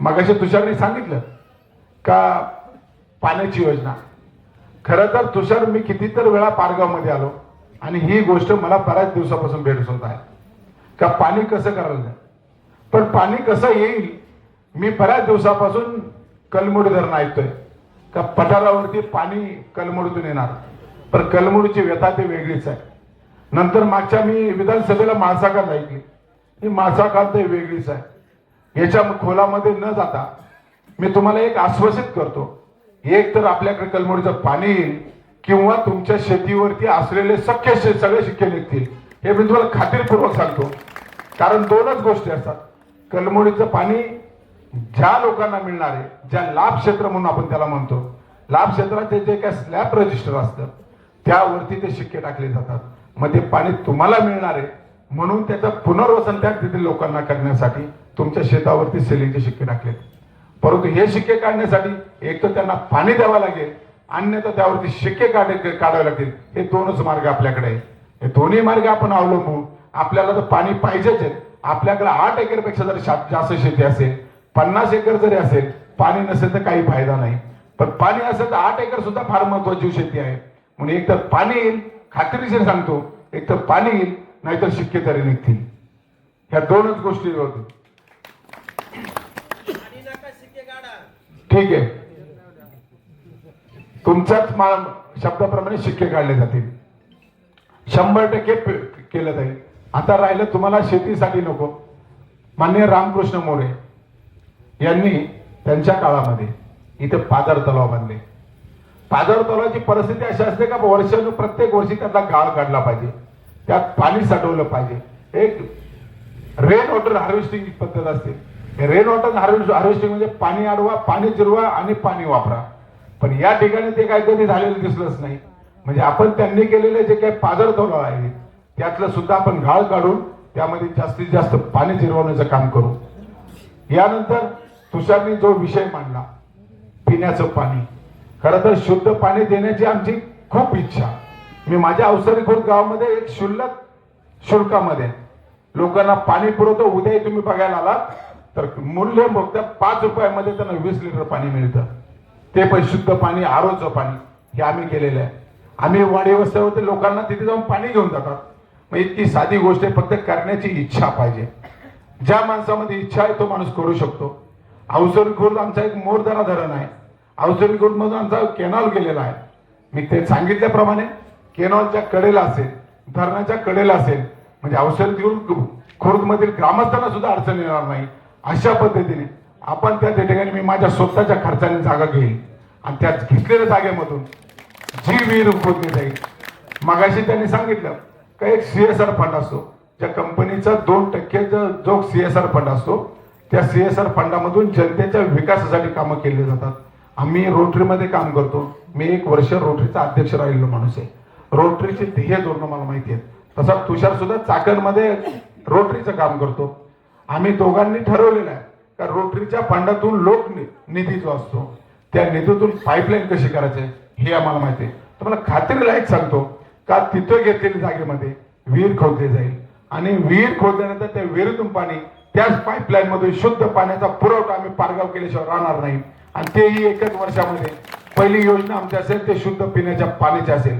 मगाशी तुषारने सांगितलं का पाण्याची योजना? खरं तर तुषार मी कितीतर वेळा पारगावमध्ये आलो आणि ही गोष्ट मला बऱ्याच दिवसापासून भेटत आहे. का पाणी कसं करायला पण पाणी कसं येईल मी बऱ्याच दिवसापासून कलमुड धरण ऐकतोय. का पठारावरती पाणी कलमुडतून येणार? पण कलमुडची व्यथा ते वेगळीच आहे. नंतर मागच्या मी विधानसभेला माळसाकात ऐकली. ही माळसाकात ते वेगळीच आहे. याच्या खोलामध्ये न जाता मी तुम्हाला एक आश्वासित करतो. एक तर आपल्याकडे कलमोडीचं पाणी येईल किंवा तुमच्या शेतीवरती असलेले सख्य शे- सगळे शिक्के निघतील. हे मी तुम्हाला खात्रीपूर्वक सांगतो. कारण दोनच गोष्टी असतात. कलमोडीचं पाणी ज्या लोकांना मिळणार आहे ज्या लाभ क्षेत्र म्हणून आपण त्याला म्हणतो लाभ क्षेत्राचे जे काय स्लॅब रजिस्टर असतं त्यावरती ते शिक्के टाकले जातात. मग ते पाणी तुम्हाला मिळणार आहे म्हणून त्याचं पुनर्वसन त्या तेथील लोकांना करण्यासाठी तुमच्या शेतावरती सेलिंगचे शिक्के टाकलेत. परंतु हे शिक्के काढण्यासाठी एक तर त्यांना पाणी द्यावं लागेल अन्यथा त्यावरती शिक्के काढ काढावे लागतील. हे दोनच मार्ग आपल्याकडे आहे हे दोन्ही मार्ग आपण अवलंबून आपल्याला तर पाणी पाहिजेच आहे. आपल्याकडे आठ एकरपेक्षा जर जास्त शेती असेल पन्नास एकर जरी असेल पाणी नसेल तर काही फायदा नाही. पण पाणी असेल तर आठ एकर सुद्धा फार महत्वाची शेती आहे. म्हणून एक तर पाणी येईल खात्रीशीर सांगतो एक तर पाणी येईल नाहीतर शिक्के तरी निघतील. ह्या दोनच गोष्टी होतील ठीक आहे. तुमच्याच शब्दाप्रमाणे शिक्के काढले जातील. शंभर टक्के केलं जाईल. आता राहिलं तुम्हाला शेतीसाठी नको. मान्य रामकृष्ण मोरे यांनी त्यांच्या काळामध्ये इथे पाझर तलाव बांधले. पाझर तलावाची परिस्थिती अशी असते का वर्षानु प्रत्येक वर्षी त्यातला गाळ काढला पाहिजे. त्यात पाणी साठवलं पाहिजे. एक रेन वॉटर हार्वेस्टिंग पद्धत असते रेन वॉटर हार्वेस्टिंग म्हणजे पाणी अडवा पाणी जिरवा आणि पाणी वापरा. पण या ठिकाणी ते काय कधी झालेलं दिसलंच नाही. म्हणजे आपण त्यांनी केलेले जे काही पाजर तलाव आहे त्यातलं सुद्धा आपण घाळ काढून त्यामध्ये जास्तीत जास्त पाणी जिरवण्याचं काम करू. यानंतर तुषारनी जो विषय मांडला पिण्याचं पाणी. खरं तर शुद्ध पाणी देण्याची आमची खूप इच्छा. मी माझ्या अवसरी गावामध्ये एक शुल्लक शुल्कामध्ये. लोकांना पाणी पुरवतो उद्याही तुम्ही बघायला आलात तर मूल्य फक्त पाच रुपयामध्ये त्यांना वीस लिटर पाणी मिळतं. ते पण शुद्ध पाणी आरोचं पाणी हे आम्ही केलेलं आहे. आम्ही वाडी वस्त्यावरती लोकांना तिथे जाऊन पाणी घेऊन जातात. मग इतकी साधी गोष्ट आहे फक्त करण्याची इच्छा पाहिजे. ज्या माणसामध्ये इच्छा आहे तो माणूस करू शकतो. औसरी खुर्द आमचा एक मोरदारा धरण आहे. अवसरी खुर्दमधून आमचा कॅनॉल गेलेला आहे. मी ते सांगितल्याप्रमाणे केनॉलच्या कडेला असेल धरणाच्या कडेला असेल म्हणजे औषध देऊन खुर्दमधील ग्रामस्थांना सुद्धा अडचण येणार नाही. अशा पद्धतीने आपण त्या ठिकाणी मी माझ्या स्वतःच्या खर्चाने जागा घेईल आणि त्या घेतलेल्या जागेमधून जी विहीर खोदली जाईल. मगाशी त्यांनी सांगितलं का एक सीएसआर फंड असतो. ज्या कंपनीचा दोन टक्के जो- जो सीएसआर फंड असतो त्या सीएसआर फंडामधून जनतेच्या विकासासाठी कामं केली जातात. आम्ही रोटरीमध्ये काम करतो. मी एक वर्ष रोटरीचा अध्यक्ष राहिलेलो माणूस आहे. रोटरीचे ध्येय धोरणं मला माहिती आहेत तसा तुषार सुद्धा चाकणमध्ये रोटरीचं काम करतो. आम्ही दोघांनी ठरवलेलं आहे का रोटरीच्या फंडातून लोक निधी जो असतो. त्या निधीतून पाईपलाईन कशी करायचे हे आम्हाला माहिती आहे. तुम्हाला खात्री लायक सांगतो का तिथं घेतलेल्या जागेमध्ये विहीर खोदली जाईल. आणि विहीर खोदल्यानंतर त्या विहिरीतून पाणी त्याच पाईपलाईन मधून शुद्ध पाण्याचा पुरवठा आम्ही पारगाव केल्याशिवाय राहणार नाही. आणि तेही एकच वर्षामध्ये. पहिली योजना आमची असेल ते शुद्ध पिण्याच्या पाण्याची असेल.